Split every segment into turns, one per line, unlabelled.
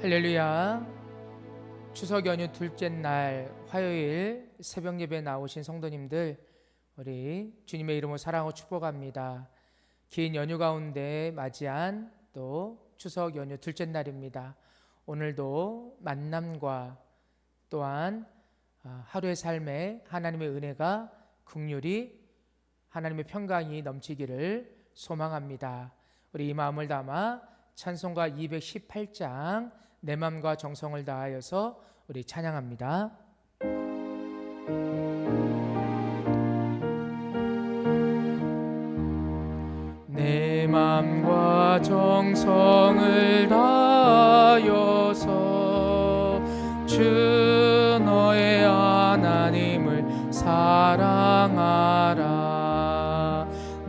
할렐루야. 추석 연휴 둘째 날 화요일 새벽 예배 나오신 성도님들 우리 주님의 이름으로 사랑하고 축복합니다. 긴 연휴 가운데 맞이한 또 추석 연휴 둘째 날입니다. 오늘도 만남과 또한 아, 하루의 삶에 하나님의 은혜가 극률이 하나님의 평강이 넘치기를 소망합니다. 우리 이 마음을 담아 찬송가 218장 내 마음과 정성을 다하여서 우리 찬양합니다. 내 마음과 정성을 다하여서 주 너의 하나님을 사랑하라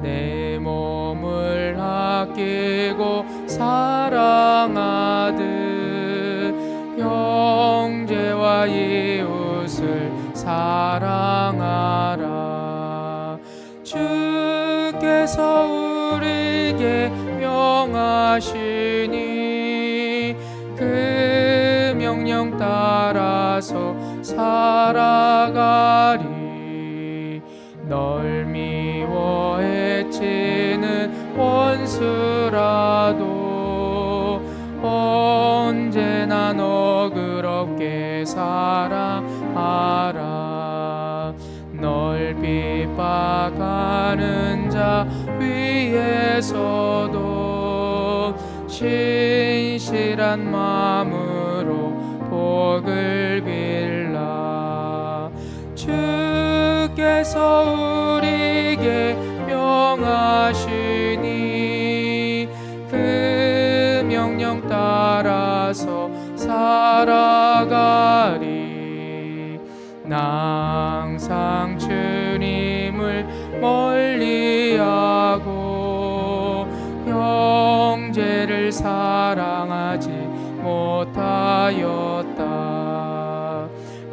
내 몸을 아끼고 사랑하듯 사랑하라. 주께서 우리에게 명하시니 그 명령 따라서 살아가리 핍박하는 자 위에서도 신실한 마음으로 복을 빌라. 주께서 우리에게 명하시니 그 명령 따라서 살아가리. 나 항상 멀리하고 형제를 사랑하지 못하였다.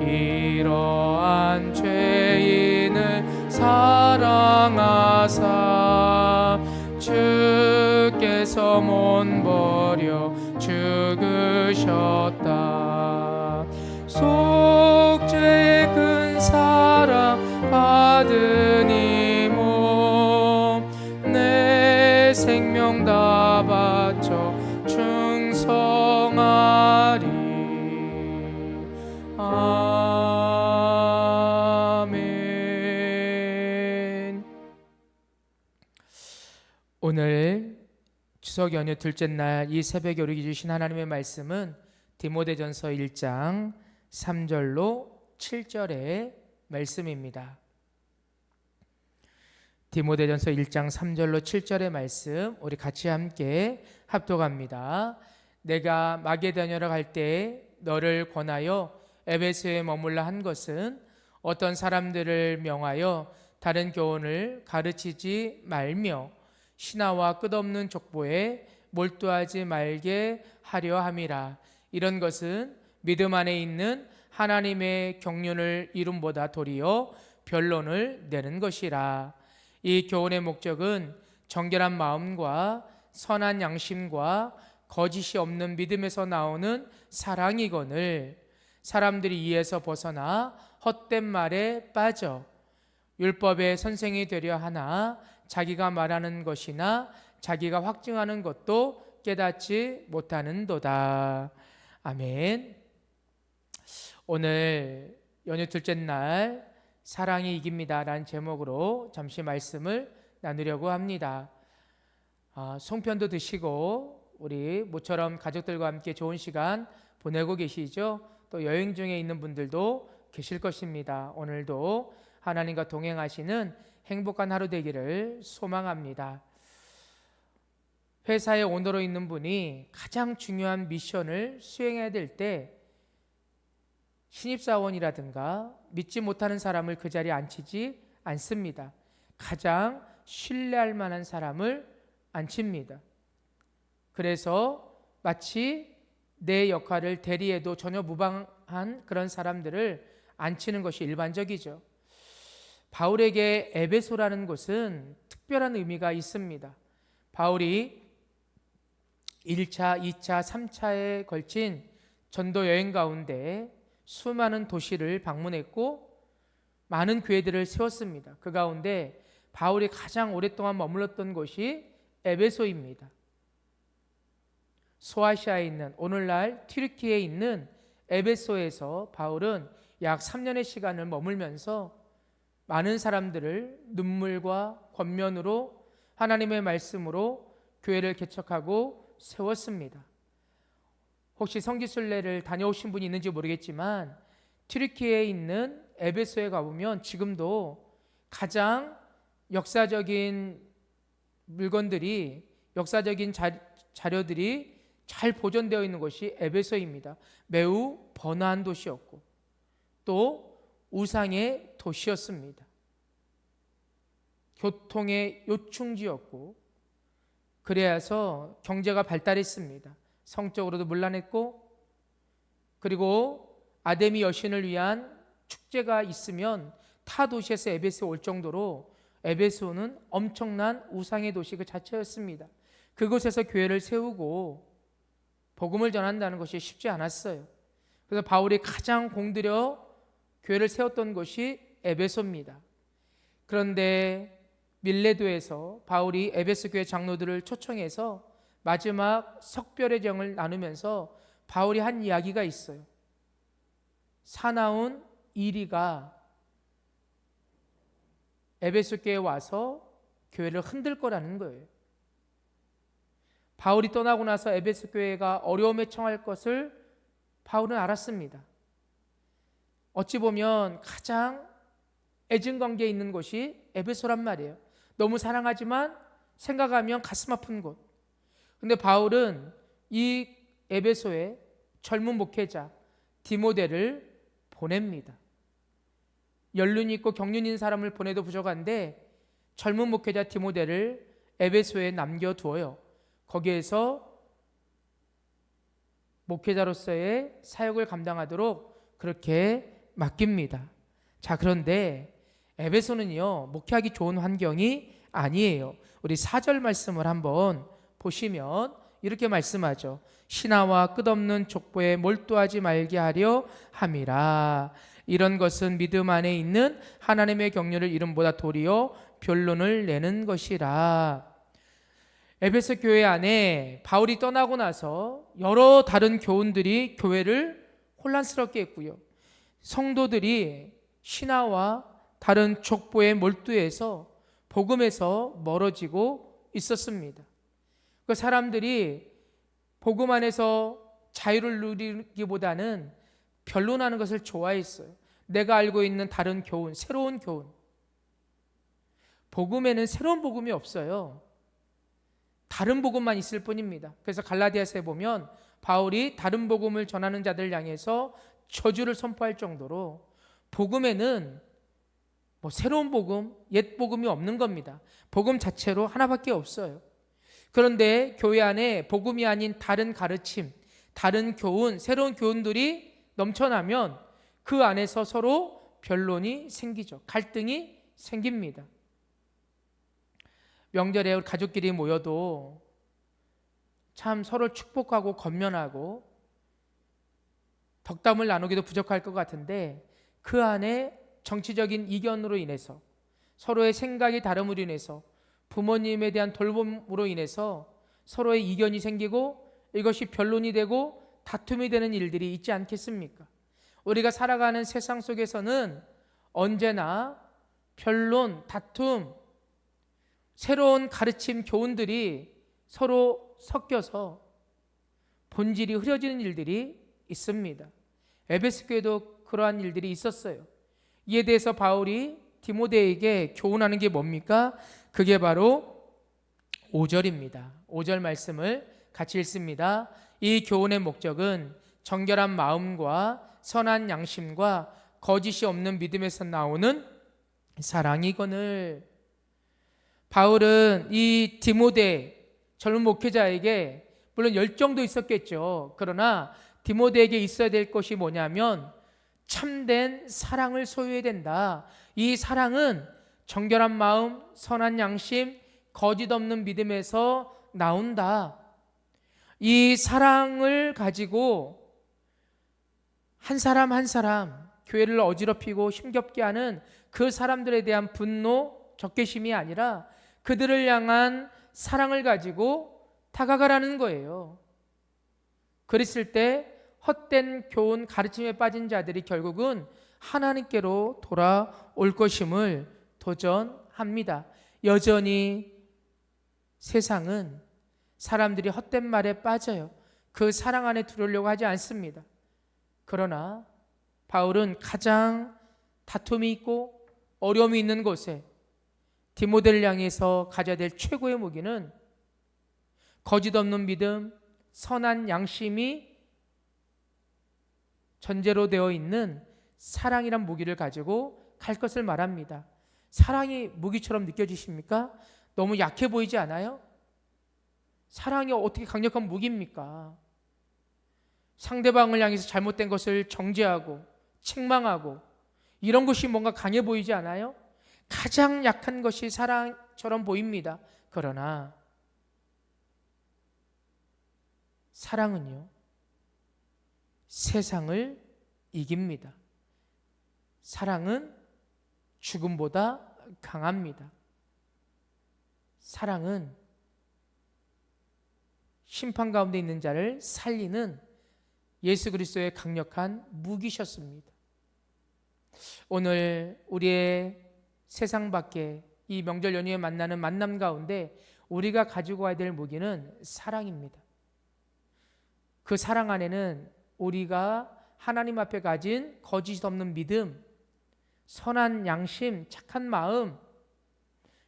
이러한 죄인을 사랑하사 주께서 못 버려 죽으셨다. 속죄의 큰 사랑 받으니 생명 다 바쳐 충성하리. 아멘. 오늘 추석 연휴 둘째 날 이 새벽에 우리에게 주신 하나님의 말씀은 디모데전서 1장 3절로 7절의 말씀입니다. 디모데전서 1장 3절로 7절의 말씀 우리 같이 함께 합독합니다. 내가 마게도냐로 갈때 너를 권하여 에베소에 머물라 한 것은 어떤 사람들을 명하여 다른 교훈을 가르치지 말며 신하와 끝없는 족보에 몰두하지 말게 하려 함이라. 이런 것은 믿음 안에 있는 하나님의 경륜을 이름보다 도리어 변론을 내는 것이라. 이 교훈의 목적은 정결한 마음과 선한 양심과 거짓이 없는 믿음에서 나오는 사랑이거늘 사람들이 이에서 벗어나 헛된 말에 빠져 율법의 선생이 되려 하나 자기가 말하는 것이나 자기가 확증하는 것도 깨닫지 못하는도다. 아멘. 오늘 연휴 둘째 날 사랑이 이깁니다라는 제목으로 잠시 말씀을 나누려고 합니다. 아, 송편도 드시고 우리 모처럼 가족들과 함께 좋은 시간 보내고 계시죠? 또 여행 중에 있는 분들도 계실 것입니다. 오늘도 하나님과 동행하시는 행복한 하루 되기를 소망합니다. 회사에 오너로 있는 분이 가장 중요한 미션을 수행해야 될 때 신입사원이라든가 믿지 못하는 사람을 그 자리에 앉히지 않습니다. 가장 신뢰할 만한 사람을 앉힙니다. 그래서 마치 내 역할을 대리해도 전혀 무방한 그런 사람들을 앉히는 것이 일반적이죠. 바울에게 에베소라는 곳은 특별한 의미가 있습니다. 바울이 1차, 2차, 3차에 걸친 전도 여행 가운데 수많은 도시를 방문했고 많은 교회들을 세웠습니다. 그 가운데 바울이 가장 오랫동안 머물렀던 곳이 에베소입니다. 소아시아에 있는 오늘날 튀르키에 있는 에베소에서 바울은 약 3년의 시간을 머물면서 많은 사람들을 눈물과 권면으로 하나님의 말씀으로 교회를 개척하고 세웠습니다. 혹시 성지순례를 다녀오신 분이 있는지 모르겠지만 튀르키에 있는 에베소에 가보면 지금도 가장 역사적인 물건들이 역사적인 자, 자료들이 잘 보존되어 있는 곳이 에베소입니다. 매우 번화한 도시였고 또 우상의 도시였습니다. 교통의 요충지였고 그래서 경제가 발달했습니다. 성적으로도 문란했고 그리고 아데미 여신을 위한 축제가 있으면 타 도시에서 에베소 올 정도로 에베소는 엄청난 우상의 도시 그 자체였습니다. 그곳에서 교회를 세우고 복음을 전한다는 것이 쉽지 않았어요. 그래서 바울이 가장 공들여 교회를 세웠던 곳이 에베소입니다. 그런데 밀레도에서 바울이 에베소 교회 장로들을 초청해서 마지막 석별의 정을 나누면서 바울이 한 이야기가 있어요. 사나운 이리가 에베소 교회에 와서 교회를 흔들 거라는 거예요. 바울이 떠나고 나서 에베소 교회가 어려움에 처할 것을 바울은 알았습니다. 어찌 보면 가장 애증 관계에 있는 곳이 에베소란 말이에요. 너무 사랑하지만 생각하면 가슴 아픈 곳. 근데 바울은 이 에베소에 젊은 목회자 디모데를 보냅니다. 연륜 있고 경륜 있는 사람을 보내도 부족한데 젊은 목회자 디모데를 에베소에 남겨두어요. 거기에서 목회자로서의 사역을 감당하도록 그렇게 맡깁니다. 자, 그런데 에베소는요, 목회하기 좋은 환경이 아니에요. 우리 사절 말씀을 한번 보시면 이렇게 말씀하죠. 신하와 끝없는 족보에 몰두하지 말게 하려 함이라. 이런 것은 믿음 안에 있는 하나님의 격려를 이름보다 도리어 변론을 내는 것이라. 에베소 교회 안에 바울이 떠나고 나서 여러 다른 교훈들이 교회를 혼란스럽게 했고요. 성도들이 신하와 다른 족보에 몰두해서 복음에서 멀어지고 있었습니다. 그 사람들이 복음 안에서 자유를 누리기보다는 변론하는 것을 좋아했어요. 내가 알고 있는 다른 교훈, 새로운 교훈. 복음에는 새로운 복음이 없어요. 다른 복음만 있을 뿐입니다. 그래서 갈라디아서에 보면 바울이 다른 복음을 전하는 자들 향해서 저주를 선포할 정도로 복음에는 뭐 새로운 복음, 옛 복음이 없는 겁니다. 복음 자체로 하나밖에 없어요. 그런데 교회 안에 복음이 아닌 다른 가르침, 다른 교훈, 새로운 교훈들이 넘쳐나면 그 안에서 서로 변론이 생기죠. 갈등이 생깁니다. 명절에 우리 가족끼리 모여도 참 서로 축복하고 건면하고 덕담을 나누기도 부족할 것 같은데 그 안에 정치적인 이견으로 인해서 서로의 생각이 다름으로 인해서 부모님에 대한 돌봄으로 인해서 서로의 이견이 생기고 이것이 변론이 되고 다툼이 되는 일들이 있지 않겠습니까? 우리가 살아가는 세상 속에서는 언제나 변론, 다툼, 새로운 가르침, 교훈들이 서로 섞여서 본질이 흐려지는 일들이 있습니다. 에베스 교회도 그러한 일들이 있었어요. 이에 대해서 바울이 디모데에게 교훈하는 게 뭡니까? 그게 바로 5절입니다. 5절 말씀을 같이 읽습니다. 이 교훈의 목적은 정결한 마음과 선한 양심과 거짓이 없는 믿음에서 나오는 사랑이거늘 바울은 이 디모데 젊은 목회자에게 물론 열정도 있었겠죠. 그러나 디모데에게 있어야 될 것이 뭐냐면 참된 사랑을 소유해야 된다. 이 사랑은 정결한 마음, 선한 양심, 거짓 없는 믿음에서 나온다. 이 사랑을 가지고 한 사람 한 사람 교회를 어지럽히고 힘겹게 하는 그 사람들에 대한 분노, 적개심이 아니라 그들을 향한 사랑을 가지고 다가가라는 거예요. 그랬을 때 헛된 교훈 가르침에 빠진 자들이 결국은 하나님께로 돌아올 것임을 도전합니다. 여전히 세상은 사람들이 헛된 말에 빠져요. 그 사랑 안에 들어오려고 하지 않습니다. 그러나 바울은 가장 다툼이 있고 어려움이 있는 곳에 디모델을 향해서 가져야 될 최고의 무기는 거짓 없는 믿음, 선한 양심이 전제로 되어 있는 사랑이란 무기를 가지고 갈 것을 말합니다. 사랑이 무기처럼 느껴지십니까? 너무 약해 보이지 않아요? 사랑이 어떻게 강력한 무기입니까? 상대방을 향해서 잘못된 것을 정죄하고 책망하고 이런 것이 뭔가 강해 보이지 않아요? 가장 약한 것이 사랑처럼 보입니다. 그러나 사랑은요, 세상을 이깁니다. 사랑은 죽음보다 강합니다. 사랑은 심판 가운데 있는 자를 살리는 예수 그리스도의 강력한 무기셨습니다. 오늘 우리의 세상 밖에 이 명절 연휴에 만나는 만남 가운데 우리가 가지고 와야 될 무기는 사랑입니다. 그 사랑 안에는 우리가 하나님 앞에 가진 거짓 없는 믿음, 선한 양심, 착한 마음,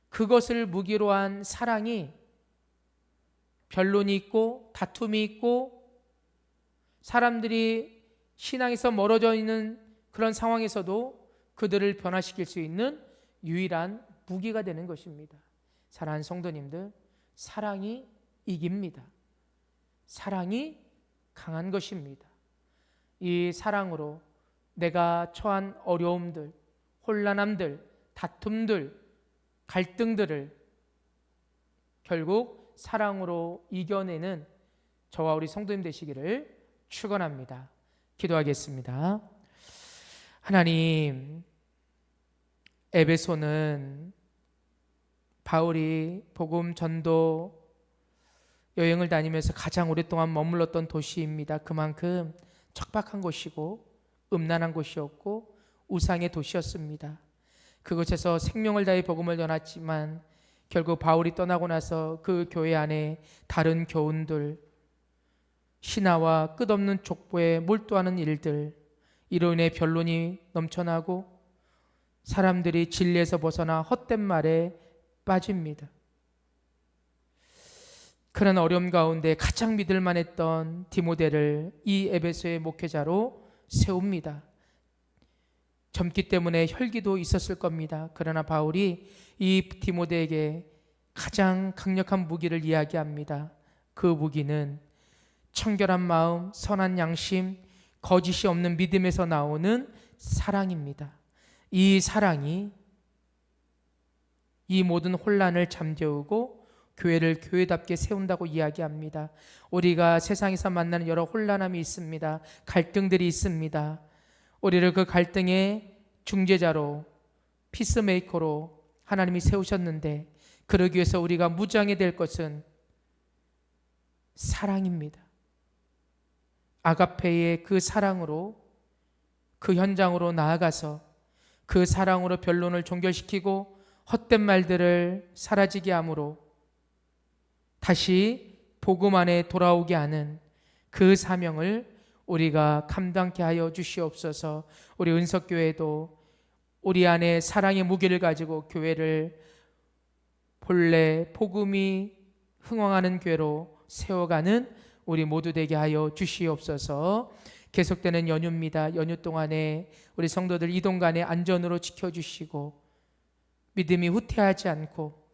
그것을 무기로 한 사랑이 변론이 있고 다툼이 있고 사람들이 신앙에서 멀어져 있는 그런 상황에서도 그들을 변화시킬 수 있는 유일한 무기가 되는 것입니다. 사랑하는 성도님들, 사랑이 이깁니다. 사랑이 강한 것입니다. 이 사랑으로 내가 처한 어려움들, 혼란함들, 다툼들, 갈등들을 결국 사랑으로 이겨내는 저와 우리 성도님 되시기를 축원합니다. 기도하겠습니다. 하나님 에베소는 바울이 복음 전도 여행을 다니면서 가장 오랫동안 머물렀던 도시입니다. 그만큼 척박한 곳이고 음란한 곳이었고 우상의 도시였습니다. 그곳에서 생명을 다해 복음을 전했지만 결국 바울이 떠나고 나서 그 교회 안에 다른 교훈들 신화와 끝없는 족보에 몰두하는 일들 이로 인해 변론이 넘쳐나고 사람들이 진리에서 벗어나 헛된 말에 빠집니다. 그런 어려움 가운데 가장 믿을 만했던 디모데를 이 에베소의 목회자로 세웁니다. 젊기 때문에 혈기도 있었을 겁니다. 그러나 바울이 이 디모데에게 가장 강력한 무기를 이야기합니다. 그 무기는 청결한 마음, 선한 양심, 거짓이 없는 믿음에서 나오는 사랑입니다. 이 사랑이 이 모든 혼란을 잠재우고 교회를 교회답게 세운다고 이야기합니다. 우리가 세상에서 만나는 여러 혼란함이 있습니다. 갈등들이 있습니다. 우리를 그 갈등의 중재자로 피스메이커로 하나님이 세우셨는데 그러기 위해서 우리가 무장이 될 것은 사랑입니다. 아가페의 그 사랑으로 그 현장으로 나아가서 그 사랑으로 변론을 종결시키고 헛된 말들을 사라지게 함으로 다시 복음 안에 돌아오게 하는 그 사명을 우리가 감당케 하여 주시옵소서. 우리 은석 교회도 우리 안에 사랑의 무기를 가지고 교회를 본래 복음이 흥왕하는 교회로 세워가는 우리 모두 되게 하여 주시옵소서. 계속되는 연휴입니다. 연휴 동안에 우리 성도들 이동 간에 안전으로 지켜주시고 믿음이 후퇴하지 않고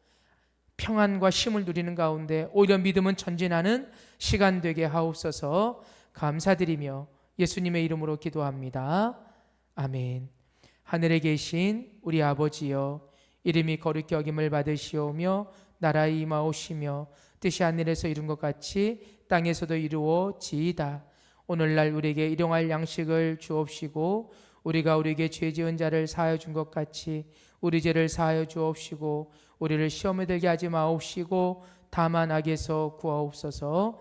평안과 쉼을 누리는 가운데 오히려 믿음은 전진하는 시간 되게 하옵소서 감사드리며 예수님의 이름으로 기도합니다. 아멘. 하늘에 계신 우리 아버지여 이름이 거룩히 여김을 받으시오며 나라의 임하오시며 뜻이 하늘에서 이룬 것 같이 땅에서도 이루어지이다. 오늘날 우리에게 일용할 양식을 주옵시고 우리가 우리에게 죄 지은 자를 사하여 준 것 같이 우리 죄를 사하여 주옵시고 우리를 시험에 들게 하지 마옵시고 다만 악에서 구하옵소서